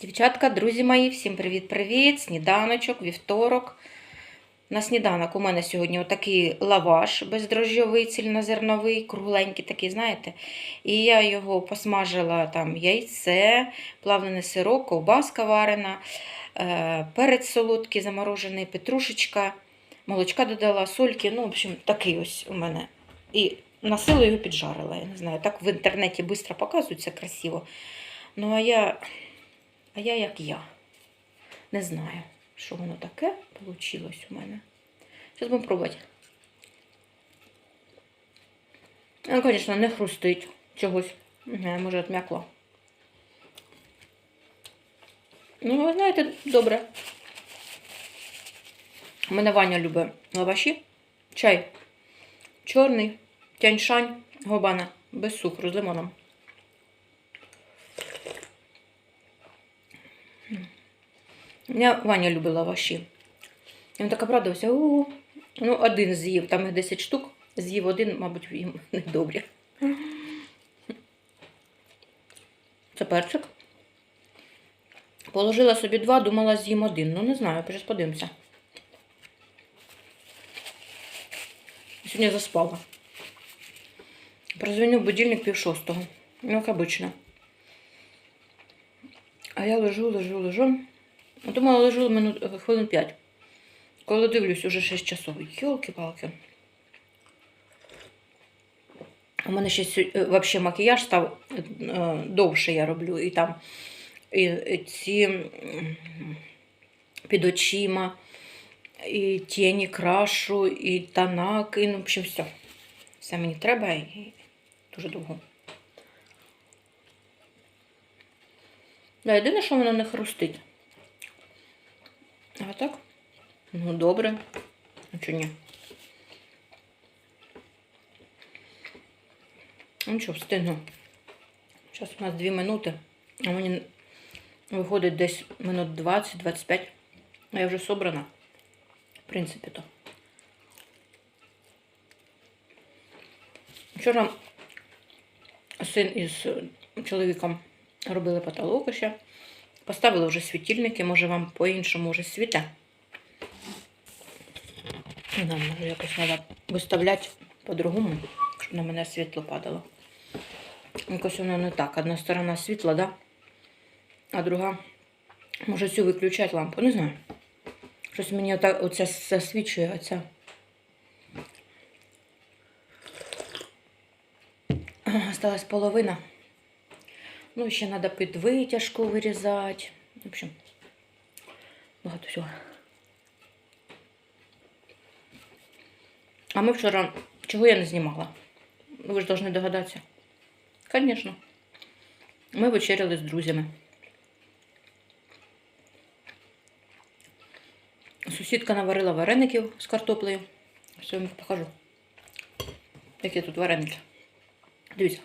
Дівчатка, друзі мої, всім привіт-привіт! Сніданочок, вівторок. На сніданок у мене сьогодні отакий лаваш бездрожжєвий, цільнозерновий, кругленький такий, знаєте. І я його посмажила там яйце, плавлений сирок, ковбаска варена, е, перець солодкий, заморожений, петрушечка, молочка додала, сольки. Ну, в общем, такий ось у мене. І на силу його піджарила. Я не знаю, так в інтернеті швидко показується красиво. Ну, а я. А я як я. Не знаю, що воно таке вийшло у мене. Зараз будемо пробувати. Ну, звісно, не хрустить чогось. Може, отм'якло. Ну, ви знаєте, добре. У мене Ваня любить лаваші. Чай. Чорний, тяньшань, гобана, без цукру, з лимоном. Я Ваня любить лаваші. Він так обрадувався. Ну, один з'їв, там їх 10 штук. З'їв один, мабуть, їм недобрі. Це перчик. Положила собі два, думала, з'їм один. Ну, не знаю, зараз подивимося. Сьогодні заспала. Прозвонив будильник пів шостого. Ну, як обично. А я лежу, лежу, лежу. Думала, лежу минут, хвилин 5. Коли дивлюсь, уже 6 часов. Йолки-палки. У мене ще е, макіяж став е, довше я роблю. І там і, ці під очима, і тіні крашу, і тонак, і ну, в общем, все. Все мені треба і дуже довго. Да, єдине, що воно не хрустить. А так? Ну, добре. А чого ні? Ну що, встигну. Зараз у нас 2 минути. А мені виходить десь минут 20-25. А я вже собрана. В принципі, то. Вчора син із чоловіком робили потолок ще. Поставили вже світильники, може вам по-іншому вже світе. Нам може якось треба виставляти по-другому, щоб на мене світло падало. Якось воно не так. Одна сторона світла, да? а друга може цю виключати лампу. Не знаю. Щось мені ота, оця засвічує, оця. Осталась половина. Ну, ще треба під витяжку вирізати. В общем, багато всього. А ми вчора, чого я не знімала? Ви ж повинні догадатися. Звісно. Ми вечеряли з друзями. Сусідка наварила вареників з картоплею. Все, я вам покажу. Які тут вареники. Дивіться.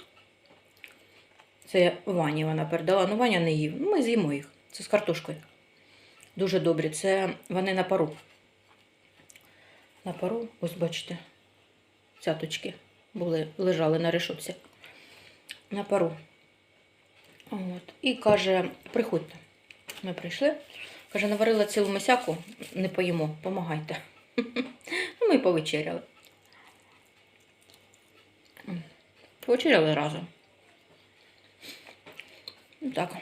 Це Вані вона передала. Ну, Ваня не їв. Ну, ми з'їмо їх. Це з картошкою. Дуже добрі. Це вони на пару. На пару, ось бачите, цяточки були, лежали на решетці. На пару. От. І каже, приходьте. Ми прийшли. Каже, наварила цілу мисяку, не поїмо, помагайте. Ну, ми повечеряли. Повечеряли разом. Ну, Так.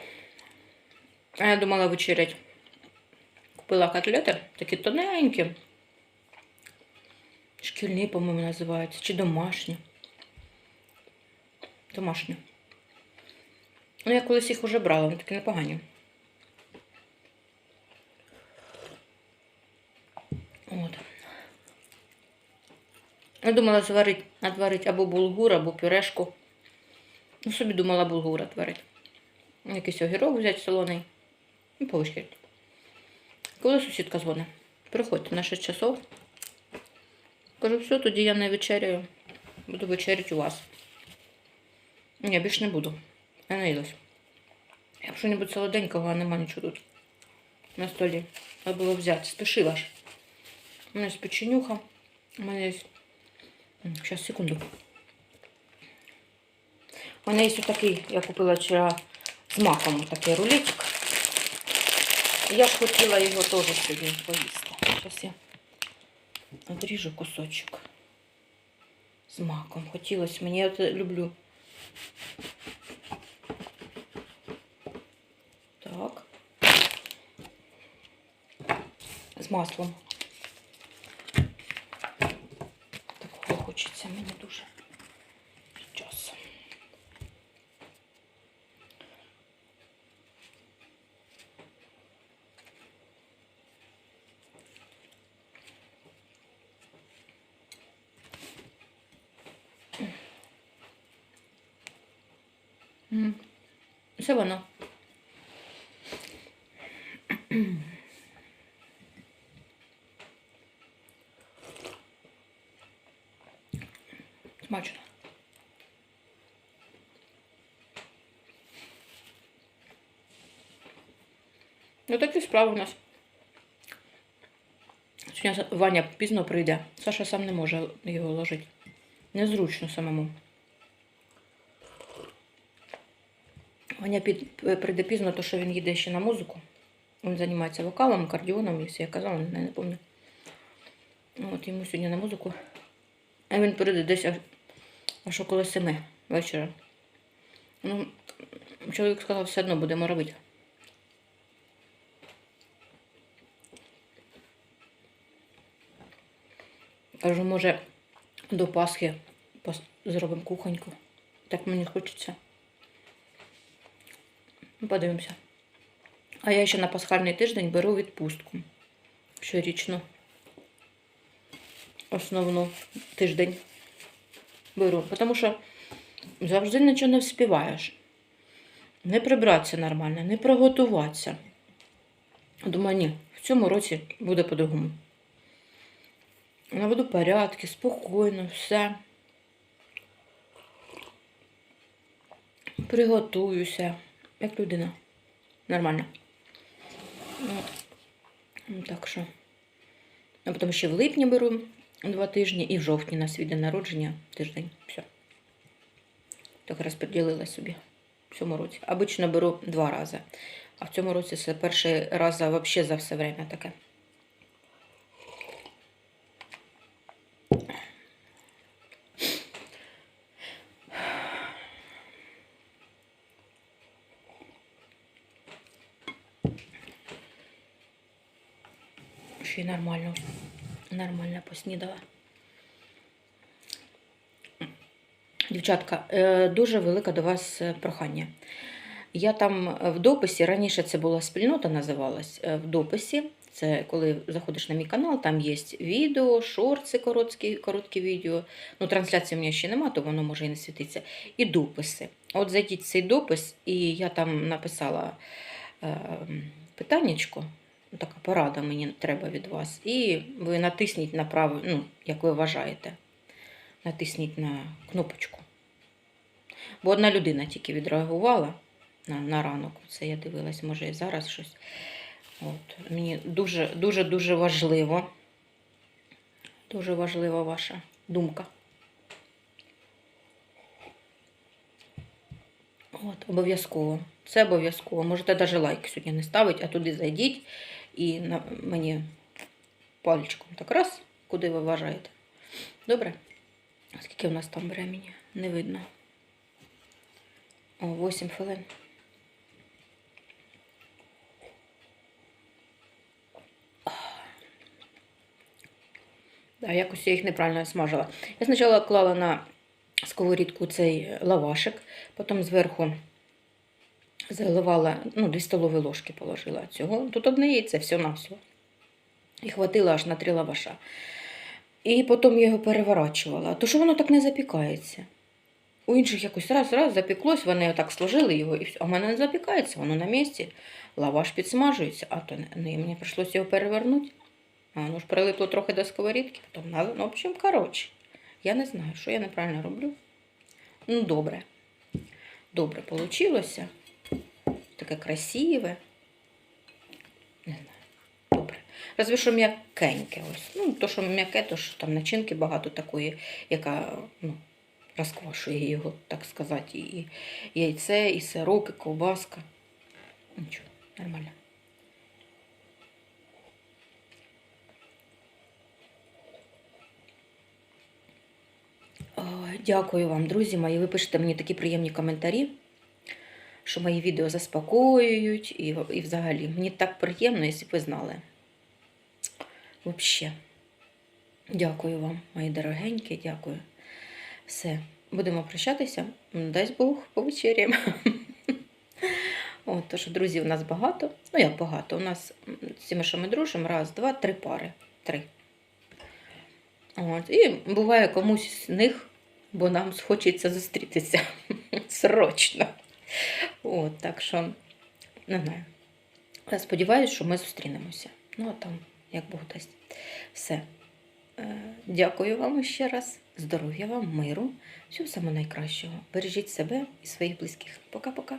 А я думала вечерять. Купила котлети, такі тоненькі. Шкільні, по-моєму, називаються. Чи домашні. Домашні. Ну, я колись їх вже брала, вони такі непогані. От. Я думала зварити, отварити або булгур, або пюрешку. Ну, собі думала булгур отварити. Якийсь огірок взяти солоний. І повищити. Коли сусідка дзвонить, приходьте на 6 часов. Кажу, все, тоді я не вечеряю. Буду вечеряти у вас. Ні, більше не буду. Я наїлась. Я б що-небудь солоденького, а нема нічого тут. На столі. Треба було взяти. Спішила ж. У мене є печенюха. У мене є. Зараз, секунду. У мене є такий, я купила вчора з маком такий рулетик. Я б хотіла його теж сьогодні поїсти. Зараз я одріжу кусочок з маком. Хотілося мені, я це люблю. Так. З маслом. Все воно. Смачно. Ну такі справи у нас. Сьогодні Ваня пізно прийде. Саша сам не може його ложити. Незручно самому. Під, прийде пізно, то що він їде ще на музику. Він займається вокалом, кардіоном, якщо я казала, не, не пам'ятаю. От йому сьогодні на музику. А він прийде десь аж, аж около семи вечора. Ну, чоловік сказав, все одно будемо робити. Кажу, може, до Пасхи зробимо кухоньку. Так мені хочеться. Ну, Подивимося. А я ще на пасхальний тиждень беру відпустку. Щорічну. Основну тиждень беру. Тому що завжди нічого не вспіваєш. Не прибратися нормально, не приготуватися. Думаю, ні, в цьому році буде по-другому. Наведу порядки, спокійно, все. Приготуюся, як людина. Нормально. Ну, Так що. А потім ще в липні беру два тижні і в жовтні на свій день народження тиждень. Все. Так розподілила собі в цьому році. Обично беру два рази. А в цьому році це перший раз за, взагалі за все время таке. Нормально. Нормально поснідала. Дівчатка, е, дуже велике до вас е, прохання. Я там в дописі, раніше це була спільнота, називалась. е, В дописі, це коли заходиш на мій канал, там є відео, шорти, короткі, короткі відео. Ну, трансляції у мене ще нема, то воно може і не світиться. І дописи. От зайдіть в цей допис, і я там написала е, питаннячко, така порада мені треба від вас. І ви натисніть на право, ну, як ви вважаєте. Натисніть на кнопочку. Бо одна людина тільки відреагувала на, на ранок. Це я дивилась, може і зараз щось. От. Мені дуже, дуже, дуже важливо. Дуже важлива ваша думка. От, обов'язково. Це обов'язково. Можете навіть лайк сьогодні не ставити, а туди зайдіть і на, мені пальчиком так раз, куди ви вважаєте. Добре? Скільки в нас там времени? Не видно. О, 8 хвилин. Да, якось я їх неправильно смажила. Я спочатку клала на сковорідку цей лавашик, потім зверху заливала, ну, 2 столові ложки положила цього. Тут одне яйце, все на все. І хватило аж на три лаваша. І потім я його переворачувала. То що воно так не запікається? У інших якось раз-раз запеклось, вони отак сложили його, і все. А в мене не запікається, воно на місці. Лаваш підсмажується, а то не, не мені прийшлося його перевернути. А воно ж прилипло трохи до сковорідки, потім ну, в общем, коротше. Я не знаю, що я неправильно роблю. Ну, добре. Добре получилося таке красиве. Не знаю. Добре. Разве що м'якеньке. ось. Ну, то, що м'яке, то що там начинки багато такої, яка ну, розквашує його, так сказати, і яйце, і сирок, і ковбаска. Нічого, нормально. Е, дякую вам, друзі мої. Ви пишете мені такі приємні коментарі що мої відео заспокоюють і, і взагалі. Мені так приємно, якщо б ви знали. Взагалі. Дякую вам, мої дорогенькі, дякую. Все, будемо прощатися. Дасть Бог повечеряємо. От, тож, друзів у нас багато. Ну, як багато? У нас з тими, що ми дружимо, раз, два, три пари. Три. От. І буває комусь з них, бо нам хочеться зустрітися срочно. От, так що, не знаю. Я сподіваюся, що ми зустрінемося. Ну, а там, як Бог дасть. Все. Е, Дякую вам ще раз. Здоров'я вам, миру, всього самого найкращого. Бережіть себе і своїх близьких. Пока-пока.